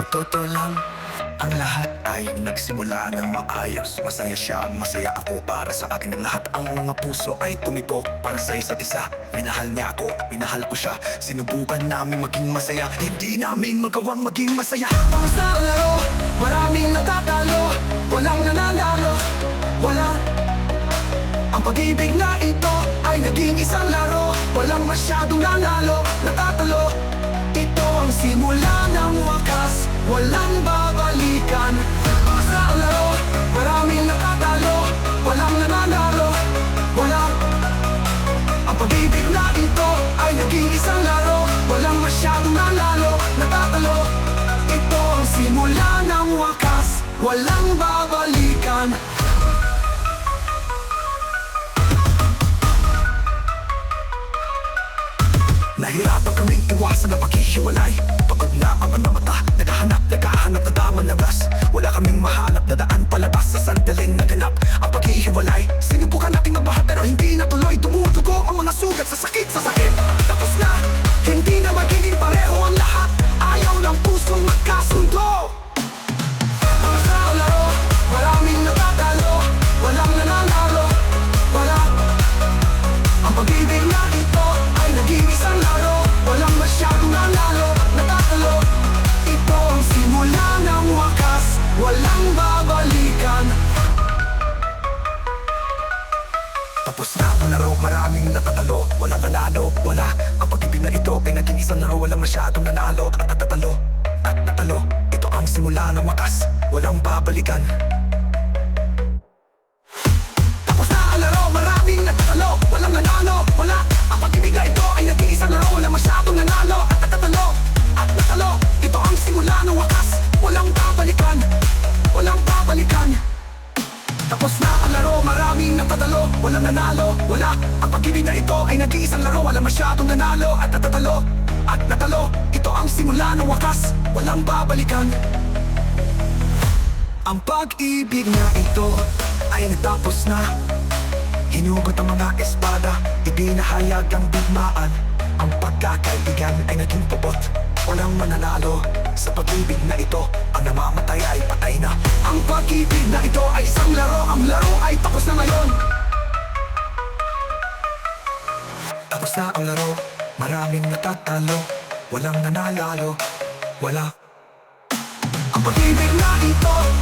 Sa totoo lang, ang lahat ay nagsimula ng maayos. Masaya siya, masaya ako para sa akin. Ang lahat Ang mga puso ay tumibok para sa isa't isa. Minahal niya ako, minahal ko siya. Sinubukan namin maging masaya. Hindi namin magawang maging masaya. Para sa laro, maraming natatalo. Walang nananalo, walang ang pag-ibig na ito ay naging isang laro. Walang masyadong nanalo, wakas Walang babalikan. Nahirapan kaming iwasan ang paghihiwalay Tapos na ang laro, maraming natatalo. Walang nanalo, wala. Ang pag-ibig na ito ay naging isang laro Walang masyadong nanalo. At natatalo At natalo, ito ang simula ng wakas. Walang babalikan Walang nanalo, wala. Ang pag-ibig na ito ay naging isang laro. Walang masyadong nanalo at natatalo At natalo, ito ang simula ng wakas. Walang babalikan. Ang pag-ibig na ito ay nagtapos na. Hinugot ang mga espada, ipinahayag ang digmaan. Ang pagkakaibigan ay naging pabot Walang mananalo. Sa pag-ibig na ito Ang namamatay ay patay na. Ang pag-ibig na ito ay isang laro Ang laro na ang maraming natatalo Walang nanalalo, wala. Ang pag-ibig na ito